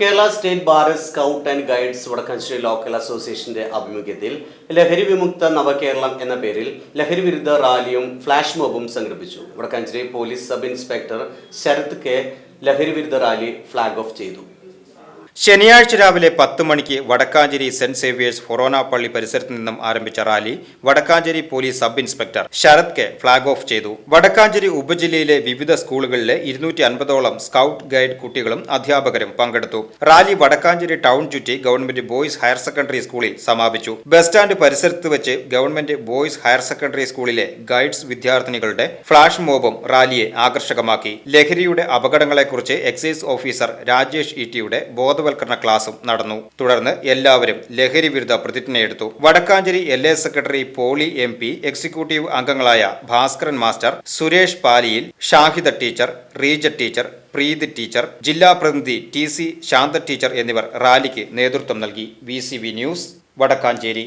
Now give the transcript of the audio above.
Kerala state bar scout and guides Vadakkanchery local അസോസിയേഷന്റെ ആഭിമുഖ്യത്തിൽ ലഹരി വിമുക്ത നവകേരളം എന്ന പേരിൽ ലഹരി വിരുദ്ധ റാലിയും ഫ്ലാഷ് മോബും സംഘടിപ്പിച്ചു. Vadakkanchery police sub inspector Sarath K ലഹരി വിരുദ്ധ റാലി ഫ്ലാഗ് ഓഫ് ചെയ്തു. ശനിയാഴ്ച രാവിലെ പത്ത് മണിക്ക് വടക്കാഞ്ചേരി സെന്റ് സേവിയേഴ്സ് ഫൊറോന പള്ളി പരിസരത്ത് നിന്നും ആരംഭിച്ച rally Vadakkanchery police sub inspector Sarath K flag off ചെയ്തു. വടക്കാഞ്ചേരി ഉപജില്ലയിലെ വിവിധ സ്കൂളുകളിലെ ഇരുന്നൂറ്റി അൻപതോളം സ്കൌട്ട് ഗൈഡ് കുട്ടികളും അധ്യാപകരും പങ്കെടുത്തു. റാലി വടക്കാഞ്ചേരി ടൗൺ ചുറ്റി ഗവൺമെന്റ് ബോയ്സ് ഹയർ സെക്കൻഡറി സ്കൂളിൽ സമാപിച്ചു. ബസ് സ്റ്റാൻഡ് പരിസരത്ത് വെച്ച് ഗവൺമെന്റ് ബോയ്സ് ഹയർ സെക്കൻഡറി സ്കൂളിലെ ഗൈഡ്സ് വിദ്യാർത്ഥിനികളുടെ ഫ്ളാഷ് മോബും റാലിയെ ആകർഷകമാക്കി. ലഹരിയുടെ അപകടങ്ങളെക്കുറിച്ച് എക്സൈസ് ഓഫീസർ രാജേഷ് ഇറ്റിയുടെ ബോധവൽക്കരണ ക്ലാസും നടന്നു. തുടർന്ന് എല്ലാവരും ലഹരി വിരുദ്ധ പ്രതിജ്ഞയെടുത്തു. Vadakkanchery L A secretary Poly M P executive അംഗങ്ങളായ Bhaskaran master Suresh Paliyil Shahida teacher Reeja teacher Preethi teacher ജില്ലാ പ്രതിനിധി ടി സി ശാന്ത ടീച്ചർ എന്നിവർ റാലിക്ക് നേതൃത്വം നൽകി. V news Vadakkanchery.